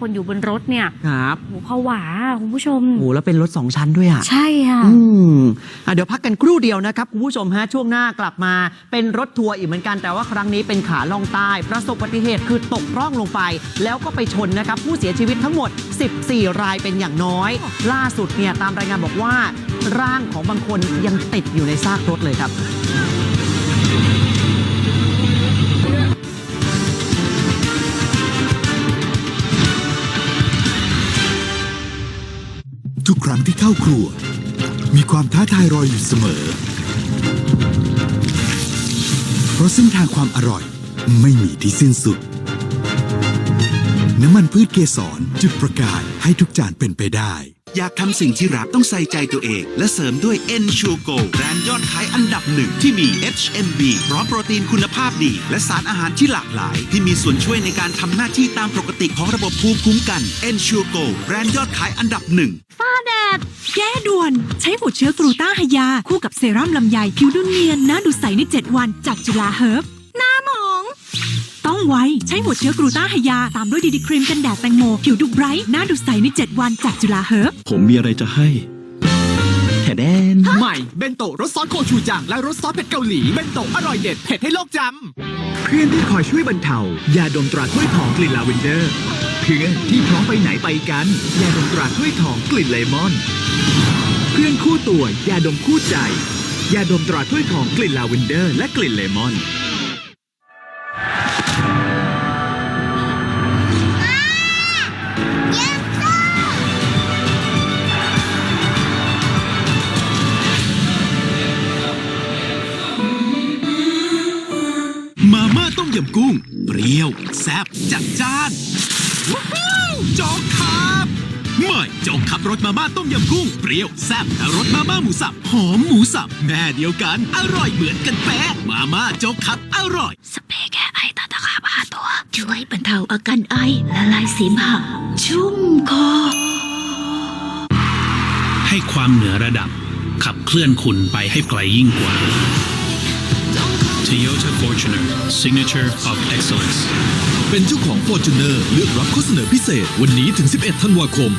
คนอยู่บนรถเนี่ยครับโหผวาคุณผู้ชมโอ้แล้วเป็นรถสองชั้นด้วยอะ ใช่ค่ะอืมอะเดี๋ยวพักกันครู่เดียวนะครับคุณผู้ชมฮะช่วงหน้ากลับมาเป็นรถทัวร์อีกเหมือนกันแต่ว่าครั้งนี้เป็นขาล่องใต้ ประสบอุบัติเหตุคือตกร่องลงไป แล้วก็ไปชนนะครับ ผู้เสียชีวิตทั้งหมด 14 รายเป็นอย่างน้อย ล่าสุดเนี่ยตามรายงานบอกว่า ร่างของบางคนยังติดอยู่ในซากรถเลยครับ รั้งที่เข้าครัว มีความท้าทายรออยู่เสมอ เพราะเส้นทางความอร่อยไม่มีที่สิ้นสุด น้ำมันพืชเกสรจุดประกายให้ทุกจานเป็นไปได้ อยากทำสิ่งที่รักต้องใส่ใจตัวเอง และเสริมด้วย e n s u r e Go แบรนด์ยอดขายอันดับหนึ่งที่มี HMB พร้อมโปรตีนคุณภาพดี และสารอาหารที่หลากหลาย ที่มีส่วนช่วยในการทำหน้าที่ตามปกติของระบบภูมิคุ้มกัน e n s u r e Go แบรนด์ยอดขายอันดับหนึ่ง แก้ด่วน ใช้หัวเชื้อกรูต้าไฮยา คู่กับเซรั่มลำไยผิวดุเนียนหน้าดูใสใน 7 วันจากจุฬาเฮิร์บหน้าหมอง ต้องไวใช้หัวเชื้อกรูต้าไฮยา ตามด้วยดีดีครีมกันแดดแตงโม ผิวดูไบรท์หน้าดูใสใน 7 วันจากจุฬาเฮิร์บผมมีอะไรจะให้แถแดนใหม่เบนโตะรสซอสโคชูจัง และรสซอสเผ็ดเกาหลีเบนโตะอร่อยเด็ดเผ็ดให้โลกจำเพื่อนที่คอยช่วยบรรเทายาดมตราถ้วยทองกลิ่นลาเวนเดอร์ เพื่อนที่พร้อมไปไหนไปกันยาดมตราถ้วยทองกลิ่นเลมอน เพื่อนคู่ตัวยาดมคู่ใจ ยาดมตราถ้วยทองกลิ่นลาเวนเดอร์ และกลิ่นเลมอน ยำกุ้ง เปรี้ยว แซ่บจัดจ้านว้าวโจ๊กครับใหม่โจ๊กขับรสมาม่าต้มยำกุ้ง เปรี้ยวแซ่บและรสมาม่าหมูสับหอมหมูสับแม่เดียวกัน อร่อยเหมือนกันแป๊ะมาม่าโจ๊กขับอร่อย สเปรย์แก้ไอตาตะขาบห้าตัว ช่วยบรรเทาอาการไอละลายเสมหะชุ่มคอ ให้ความเหนือระดับ ขับเคลื่อนคุณไปให้ไกลยิ่งกว่า Toyota Fortuner Signature of Excellence เป็นเจ้าของ Fortuner เลือกรับข้อเสนอพิเศษ วันนี้ถึง 11 ธันวาคม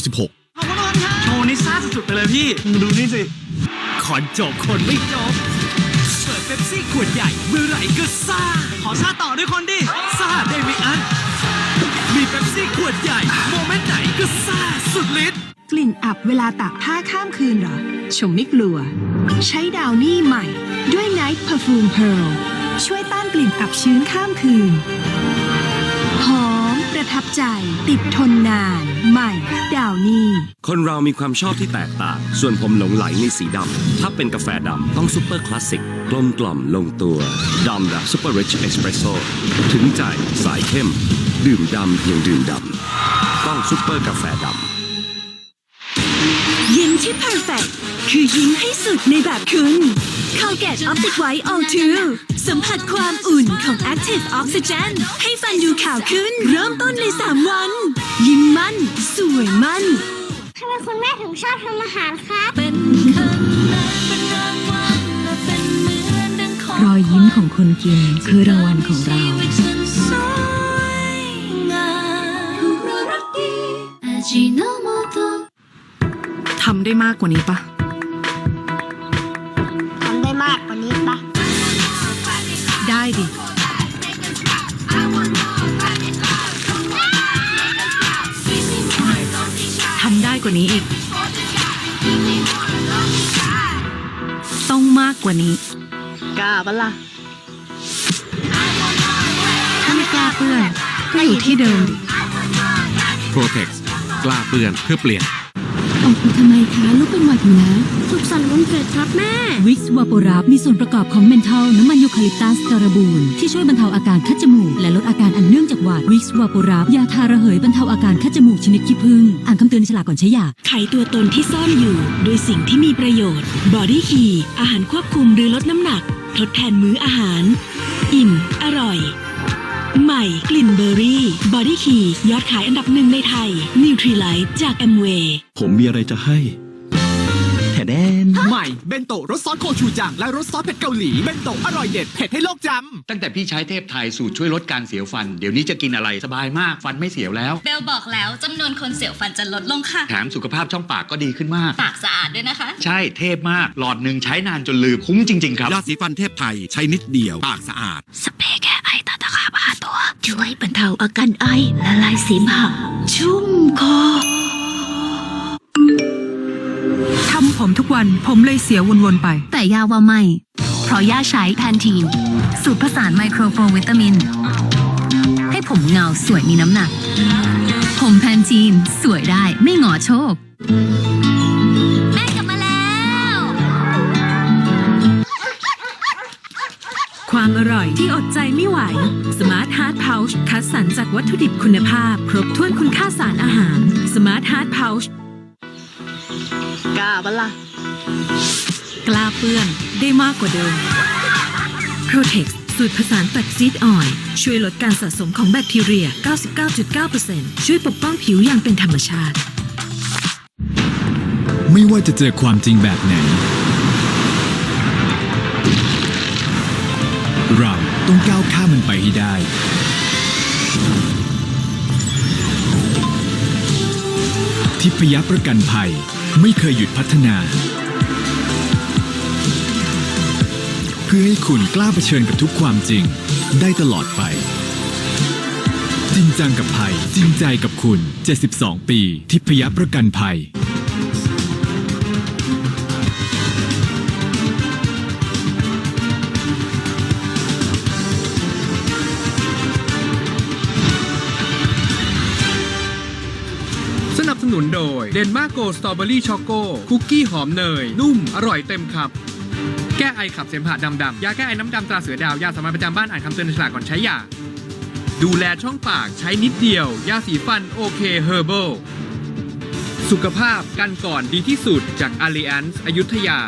2566โชว์นี่ซ่าสุดๆไปเลยพี่ ดูนี่สิ ขอนจบคนไม่จบเปิดเป๊ปซี่ขวดใหญ่เมื่อไหร่ก็ซ่า ขอซ่าต่อด้วยคนดิ ซ่าได้ไม่อั้นมีเป๊ปซี่ขวดใหญ่ โมเมนต์ไหนก็ซ่าสุดฤทธิ์กลิ่นอับเวลาตากผ้าข้ามคืนเหรอ ชมไม่กลัว ใช้ดาวนี่ใหม่ ด้วย Night Perfume Pearl ช่วยต้านกลิ่นอับชื้นข้ามคืน หอมประทับใจ ติดทนนาน ใหม่ ดาวนี่ คนเรามีความชอบที่แตกต่าง ส่วนผมหลงไหลในสีดำ ถ้าเป็นกาแฟดำ ต้องซูเปอร์คลาสสิก กลมกล่อมลงตัว ดำแบบซูเปอร์ริชเอสเปรสโซถึงใจ สายเข้ม ดื่มดำเพียงดื่มดำ ต้องซูเปอร์กาแฟดำยิ้มที่ perfect คือยิ้มให้สุดในแบบคุณ Colgate Optic White All 2สัมผัสความอุ่นของ Active Oxygen ให้ฟันดูขาวขึ้น เริ่มต้นใน 3 วัน ยิ้มมั่น สวยมั่นทำไมคุณแม่ถึงชอบทำอาหารครับเป็นคำนั้นเป็นรางวัลและเป็นเหมือนดังของรอยยิ้มของคนกินคือรางวัลของเราำได้มากกว่านี้ปะทำได้มากกว่านี้ปะได้ดิ ทำได้กว่านี้อีก ต้องมากกว่านี้ กล้าปะล่ะ ถ้าไม่กล้าเปื้อน ก็อยู่ที่เดิม Protex กล้าเปื้อนเพื่อเปลี่ยน ออกมาทำไมคะลูกเป็นหวัดอยู่นะสุขสันต์วันเกิดครับแม่ วิกซ์วาโปรับมีส่วนประกอบของเมนทอลน้ำมันยูคาลิปตัสการบูนที่ช่วยบรรเทาอาการคัดจมูก และลดอาการอันเนื่องจากหวัดวิกซ์วาโปรับยาทาระเหยบรรเทาอาการคัดจมูกชนิดขี้ผึ้งอ่านคำเตือนในฉลากก่อนใช้ยาไขตัวตนที่ซ่อนอยู่โดยสิ่งที่มีประโยชน์ บอดี้คีอาหารควบคุมหรือลดน้ำหนัก ทดแทนมื้ออาหาร อิ่ม อร่อย ใหม่กลิ่นเบอร์รี่บอดี้คียอดขายอันดับหนึ่งในไทยนิวทรีไลท์จากแอมเวย์ผมมีอะไรจะให้แถแดนใหม่เบนโตะรสซอสโคชูจัง และรสซอสเผ็ดเกาหลีเบนโตะอร่อยเด็ดเผ็ดให้โลกจำตั้งแต่พี่ใช้เทพไทยสูตรช่วยลดการเสียวฟัน เดี๋ยวนี้จะกินอะไรสบายมากฟันไม่เสียวแล้ว เบลบอกแล้วจำนวนคนเสียวฟันจะลดลงค่ะ แถมสุขภาพช่องปากก็ดีขึ้นมาก ปากสะอาดด้วยนะคะ ใช่เทพมากหลอดหนึ่งใช้นานจนลืมคุ้มจริง ๆ ครับยาสีฟันเทพไทยใช้นิดเดียวปากสะอาดสเปร ช่วยบรรเทาอาการไอละลายเสมหะชุ่มคอทำผมทุกวันผมเลยเสียวนๆไป แต่ยาว่าไม่ เพราะย่าใช้แพนทีน สูตรผสานไมโครโฟวิตามิน ให้ผมเงาสวยมีน้ำหนัก ผมแพนทีน สวยได้ไม่หงอโชค ความอร่อยที่อดใจไม่ไหว Smart Heart Pouch คัดสรรจากวัตถุดิบคุณภาพ ครบถ้วนคุณค่าสารอาหาร Smart Heart Pouch กล้าปะล่ะกล้าเปื้อนได้มากกว่าเดิม Protex สูตรผสานแฟกซีดออย ช่วยลดการสะสมของแบคทีเรีย 99.9%ช่วยปกป้องผิวอย่างเป็นธรรมชาติ ไม่ว่าจะเจอความจริงแบบไหน เราต้องก้าวข้ามมันไปให้ได้ ทิพยประกันภัยไม่เคยหยุดพัฒนา เพื่อให้คุณกล้าเผชิญกับทุกความจริง ได้ตลอดไป จริงจังกับภัย จริงใจกับคุณ 72 ปี ทิพยประกันภัย สนับสนุนโดยเดนมาโกสตรอเบอรี่ช็อกโกคุกกี้หอมเนย นุ่ม อร่อยเต็มครับ แก้ไอขับเสมหะดำดำยาแก้ไอน้ำดำตราเสือดาว ยาสามัญประจำบ้านอ่านคำเตือนในฉลากก่อนใช้ยา ดูแลช่องปากใช้นิดเดียว ยาสีฟันโอเคเฮอร์เบลสุขภาพกันก่อนดีที่สุดจากอาริแอนส์อยุธยา